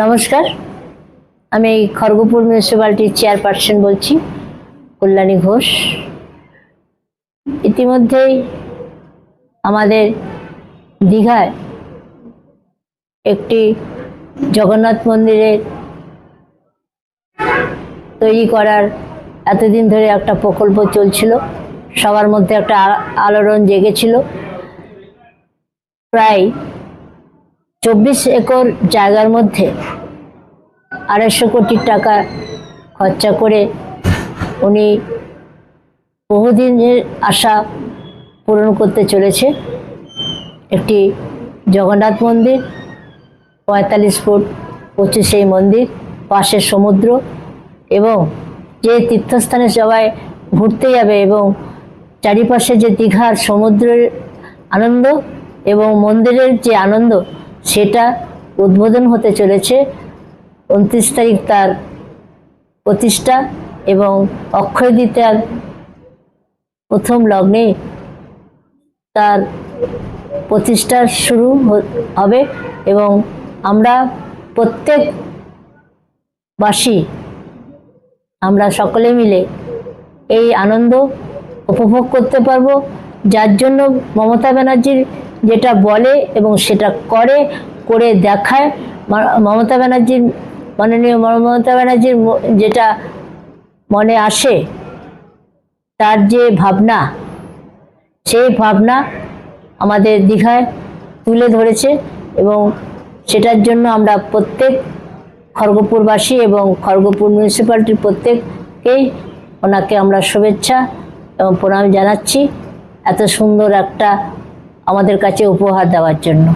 নমস্কার। আমি এই খড়গপুর মিউনিসিপ্যালিটির চেয়ারপারসন বলছি, কল্যাণী ঘোষ। ইতিমধ্যেই আমাদের দীঘায় একটি জগন্নাথ মন্দিরের তৈরি করার এতদিন ধরে একটা প্রকল্প চলছিল। সবার মধ্যে একটা আলোড়ন জেগেছিল। প্রায় চব্বিশ একর জায়গার মধ্যে আড়াইশো কোটি টাকা খরচা করে উনি বহুদিনের আশা পূরণ করতে চলেছে। একটি জগন্নাথ মন্দির, পঁয়তাল্লিশ ফুট সেই মন্দির, পাশে সমুদ্র এবং যে তীর্থস্থানে সবাই ঘুরতে যাবে এবং চারিপাশে যে দীঘার সমুদ্রের আনন্দ এবং মন্দিরের যে আনন্দ সেটা উদ্বোধন হতে চলেছে। উনত্রিশ তারিখ তার প্রতিষ্ঠা এবং অক্ষয় দ্বিতীয়ার প্রথম লগ্নে তার প্রতিষ্ঠা শুরু হবে এবং আমরা প্রত্যেক বাসী, আমরা সকলে মিলে এই আনন্দ উপভোগ করতে পারব। যার জন্য মমতা ব্যানার্জির যেটা বলে এবং সেটা করে করে দেখায় মমতা ব্যানার্জির, মাননীয় মমতা ব্যানার্জির যেটা মনে আসে, তার যে ভাবনা, সেই ভাবনা আমাদের দীঘায় তুলে ধরেছে এবং সেটার জন্য আমরা প্রত্যেক খড়গপুরবাসী এবং খড়গপুর মিউনিসিপ্যালিটির প্রত্যেককেই ওনাকে আমরা শুভেচ্ছা এবং প্রণাম জানাচ্ছি। এত সুন্দর একটা আমাদের কাছে উপহার দেওয়ার জন্য।